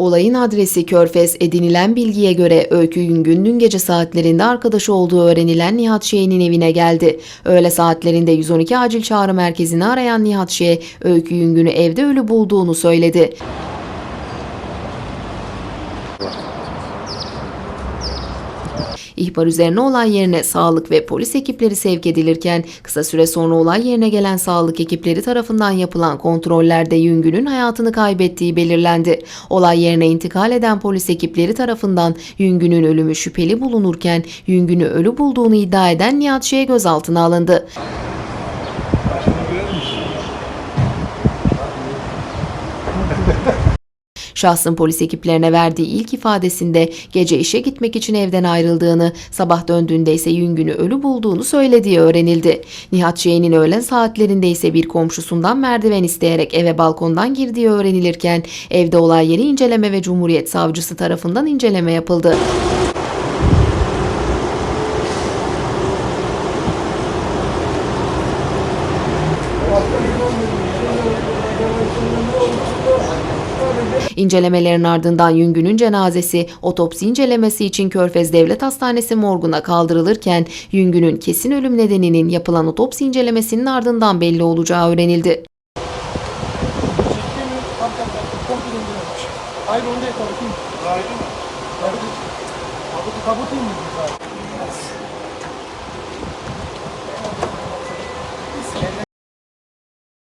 Olayın adresi Körfez edinilen bilgiye göre Öykü Yüngün dün gece saatlerinde arkadaşı olduğu öğrenilen Nihat Şe'nin evine geldi. Öğle saatlerinde 112 acil çağrı merkezini arayan Nihat Şe, Öykü Yüngün'ü evde ölü bulduğunu söyledi. İhbar üzerine olay yerine sağlık ve polis ekipleri sevk edilirken kısa süre sonra olay yerine gelen sağlık ekipleri tarafından yapılan kontrollerde Yüngün'ün hayatını kaybettiği belirlendi. Olay yerine intikal eden polis ekipleri tarafından Yüngün'ün ölümü şüpheli bulunurken Yüngün'ü ölü bulduğunu iddia eden Nihat Şe gözaltına alındı. Şahsın polis ekiplerine verdiği ilk ifadesinde gece işe gitmek için evden ayrıldığını, sabah döndüğünde ise Yüngün'ü ölü bulduğunu söylediği öğrenildi. Nihat Şe'nin öğlen saatlerinde ise bir komşusundan merdiven isteyerek eve balkondan girdiği öğrenilirken evde olay yeri inceleme ve Cumhuriyet Savcısı tarafından inceleme yapıldı. İncelemelerin ardından Yüngün'ün cenazesi otopsi incelemesi için Körfez Devlet Hastanesi morguna kaldırılırken Yüngün'ün kesin ölüm nedeninin yapılan otopsi incelemesinin ardından belli olacağı öğrenildi. Hayır onu da mı?